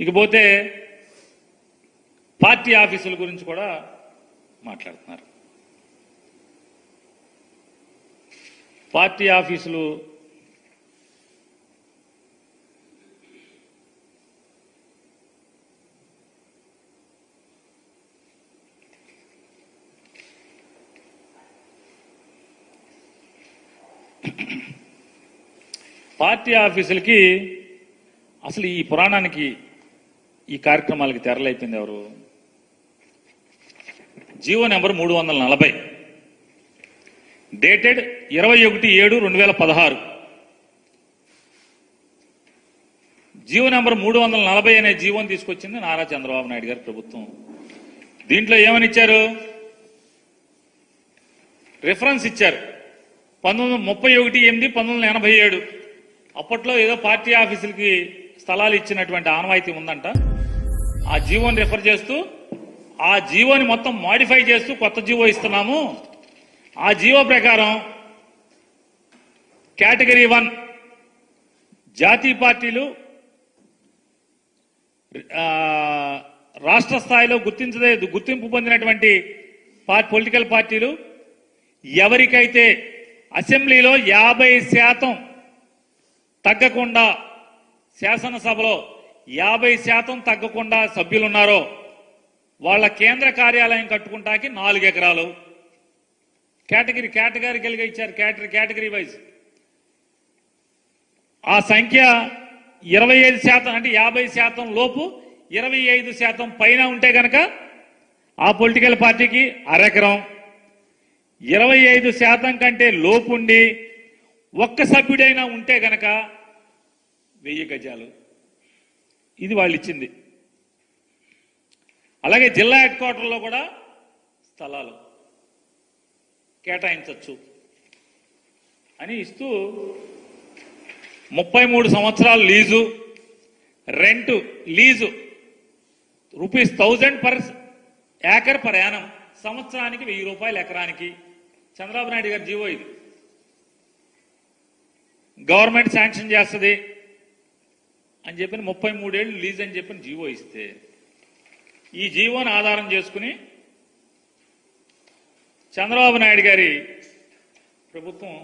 ఇకపోతే పార్టీ ఆఫీసుల గురించి కూడా మాట్లాడుతున్నారు. పార్టీ ఆఫీసులు పార్టీ ఆఫీసులకి అసలు ఈ పురాణానికి ఈ కార్యక్రమాలకి తెరలైపోయింది ఎవరు? జీవో నెంబర్ మూడు వందల నలభై. డేటెడ్ ఇరవై ఒకటి ఏడు రెండు వేల పదహారు. జీవో నెంబర్ మూడు వందల నలభై అనే జీవోని తీసుకొచ్చింది నారా చంద్రబాబు నాయుడు గారి ప్రభుత్వం. దీంట్లో ఏమని ఇచ్చారు? రిఫరెన్స్ ఇచ్చారు. పంతొమ్మిది వందల ముప్పై ఒకటి ఎనిమిది పంతొమ్మిది వందల ఎనభై ఏడు. అప్పట్లో ఏదో పార్టీ ఆఫీసులకి స్థలాలు ఇచ్చినటువంటి ఆనవాయితీ ఉందంట. ఆ జీవోని రిఫర్ చేస్తూ ఆ జీవోని మొత్తం మాడిఫై చేస్తూ కొత్త జీవో ఇస్తున్నాము. ఆ జీవో ప్రకారం కేటగిరీ వన్ జాతీయ పార్టీలు రాష్ట్ర స్థాయిలో గుర్తించదే గుర్తింపు పొందినటువంటి పార్- పొలిటికల్ పార్టీలు ఎవరికైతే అసెంబ్లీలో యాభై శాతం తగ్గకుండా శాసనసభలో యాభై శాతం తగ్గకుండా సభ్యులున్నారో వాళ్ళ కేంద్ర కార్యాలయం కట్టుకుంటాకి నాలుగు ఎకరాలు. కేటగిరీ కలిగి ఇచ్చారు కేటగిరీ కేటగిరీ వైజ్. ఆ సంఖ్య ఇరవై ఐదు శాతం అంటే యాభై శాతం లోపు ఇరవై ఐదు శాతం పైన ఉంటే గనక ఆ పొలిటికల్ పార్టీకి అరెకరం. ఇరవై ఐదు శాతం కంటే లోపుండి ఒక్క సభ్యుడైనా ఉంటే గనక వెయ్యి గజాలు. ఇది వాళ్ళు ఇచ్చింది అలాగే జిల్లా హెడ్ క్వార్టర్లో కూడా స్థలాలు కేటాయించవచ్చు అని ఇస్తూ ముప్పై మూడు సంవత్సరాలు lease rent lease rupees thousand per acre per annum సంవత్సరానికి వెయ్యి రూపాయలు ఎకరానికి. చంద్రబాబు నాయుడు గారి జీవో ఇది. గవర్నమెంట్ శాంక్షన్ చేస్తుంది. అని చెప్పిన ముప్పై మూడేళ్ళు లీజ్ అని చెప్పిన జీవో ఇస్తే ఈ జీవోని ఆధారం చేసుకుని చంద్రబాబు నాయుడు గారి ప్రభుత్వం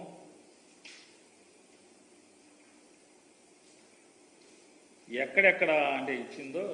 ఎక్కడెక్కడ అంటే ఇచ్చిందో